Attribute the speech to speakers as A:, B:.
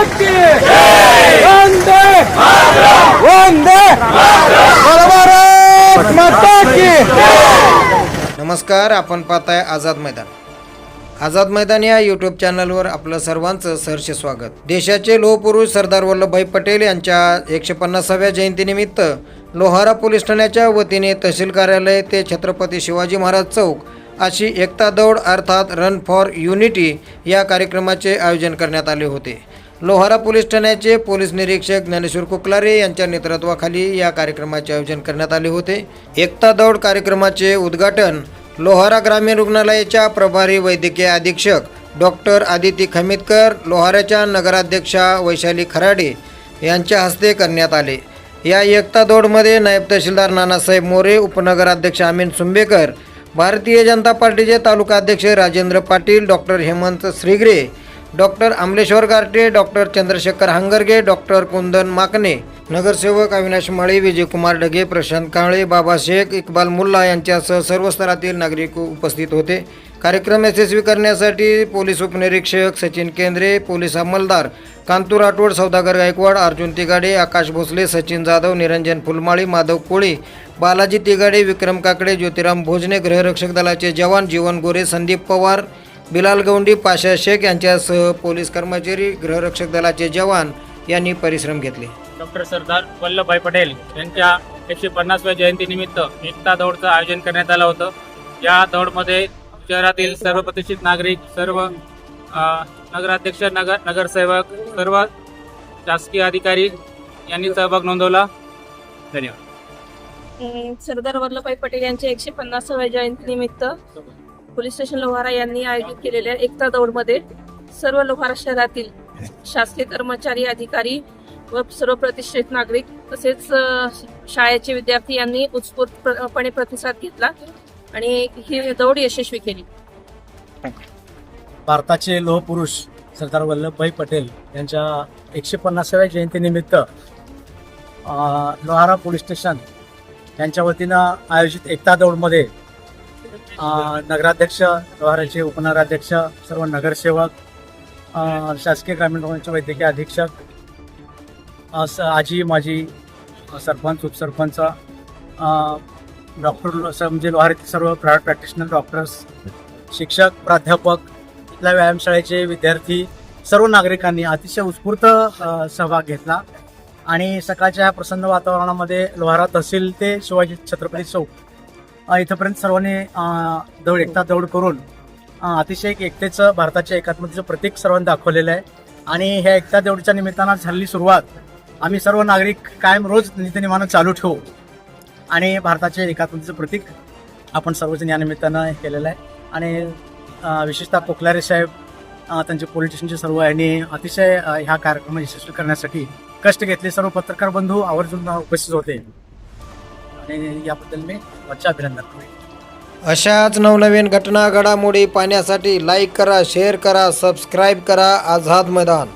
A: वंदे वंदे भारत। माता की। नमस्कार आपण पाहताय आझाद मैदान. आझाद मैदान या यूट्यूब चॅनलवर आपलं सर्वांचं सहर्ष स्वागत. देशाचे लोहपुरुष सरदार वल्लभभाई पटेल यांच्या एकशे पन्नासाव्या जयंतीनिमित्त लोहारा पोलीस ठाण्याच्या वतीने तहसील कार्यालय ते छत्रपती शिवाजी महाराज चौक अशी एकता दौड अर्थात रन फॉर युनिटी या कार्यक्रमाचे आयोजन करण्यात आले होते. लोहारा पोलीस ठाण्याचे पोलीस निरीक्षक ज्ञानेश्वर कुकलारे यांच्या नेतृत्वाखाली या कार्यक्रमाचे आयोजन करण्यात आले होते. एकता दौड कार्यक्रमाचे उद्घाटन लोहारा ग्रामीण रुग्णालयाच्या प्रभारी वैद्यकीय अधीक्षक डॉक्टर आदिती खमितकर लोहाराच्या नगराध्यक्षा वैशाली खराडे यांच्या हस्ते करण्यात आले. या एकता दौडमध्ये नायब तहसीलदार नानासाहेब मोरे उपनगराध्यक्ष अमीन सुंबेकर भारतीय जनता पार्टीचे तालुका अध्यक्ष Rajendra Patil doctor Hemant Shrigare doctor Amleshwar Garte doctor Chandrashekhar Hangarge doctor Kundan Makane नगरसेवक अविनाश माळी विजयकुमार ढगे प्रशांत कांबळे बाबा शेख इक्बाल मुल्ला यांच्यासह सर्व स्तरातील नागरिक उपस्थित होते. कार्यक्रम यशस्वी करण्यासाठी पोलीस उपनिरीक्षक सचिन केंद्रे पोलीस अंमलदार कांतू राठोड सौदागर गायकवाड अर्जुन तिगाडे आकाश भोसले सचिन जाधव निरंजन फुलमाळी माधव कोळी बालाजी तिगाडे विक्रम काकडे ज्योतिराम भोजने गृहरक्षक दलाचे जवान जीवन गोरे संदीप पवार बिलाल गौंडी पाशा शेख यांच्यासह पोलीस कर्मचारी गृहरक्षक दलाचे जवान यांनी परिश्रम घेतले.
B: डॉक्टर सरदार वल्लभभाई पटेल यांच्या एकशे पन्नासव्या जयंतीनिमित्त एकता दौडचं आयोजन करण्यात आलं होतं. या दौडमध्ये शहरातील सर्व प्रतिष्ठित नागरिक सर्व नगराध्यक्ष नगर नगरसेवक सर्व शासकीय अधिकारी यांनी सहभाग नोंदवला. धन्यवाद.
C: सरदार वल्लभभाई पटेल यांच्या एकशे पन्नासाव्या जयंतीनिमित्त पोलीस स्टेशन लोहारा यांनी आयोजित केलेल्या एकता दौडमध्ये सर्व लोहारा शहरातील शासकीय कर्मचारी अधिकारी व सर्व प्रतिष्ठित नागरिक तसेच शाळेचे विद्यार्थी यांनी उत्स्फूर्तपणे प्रतिसाद घेतला आणि ही दौड यशस्वी केली.
D: भारताचे लोहपुरुष सरदार वल्लभभाई पटेल यांच्या एकशे पन्नासाव्या जयंतीनिमित्त लोहारा पोलीस स्टेशन यांच्या वतीनं आयोजित एकता दौडमध्ये नगराध्यक्ष लोहाराचे उपनगराध्यक्ष सर्व नगरसेवक शासकीय ग्रामीण रुग्णालयाचे वैद्यकीय अधीक्षक आजी माजी सरपंच उपसरपंच डॉक्टर म्हणजे लोहारीतील सर्व प्रायव्हेट प्रॅक्टिशनर डॉक्टर्स शिक्षक प्राध्यापक इथल्या व्यायामशाळेचे विद्यार्थी सर्व नागरिकांनी अतिशय उत्स्फूर्त सहभाग घेतला. आणि सकाळच्या ह्या प्रसन्न वातावरणामध्ये लोहारा तहसील ते शिवाजी छत्रपती चौक इथंपर्यंत सर्वांनी दौड एकता दौड करून अतिशय एक एकतेचं भारताच्या एकात्मतेचं प्रतीक सर्वांनी दाखवलेलं आहे. आणि ह्या एकता दौडच्या निमित्तानं झालेली सुरुवात आम्ही सर्व नागरिक कायम रोज नित्यनिमानं चालू ठेवू. आणि भारताच्या एकात्मतेचं प्रतीक आपण सर्वजण या निमित्तानं हे केलेलं आहे. आणि विशेषतः कोकलारे साहेब त्यांचे पोलीस स्टेशनचे सर्व यांनी अतिशय ह्या कार्यक्रम यशस्वी करण्यासाठी कष्ट घेतले. सर्व पत्रकार बंधू आवर्जून उपस्थित होते. आणि याबद्दल मी वच्चे अभिनंदन करतो.
A: अशाच नवनवीन घटना घडामोडी पाहण्यासाठी लाईक करा शेअर करा सबस्क्राईब करा आझाद मैदान.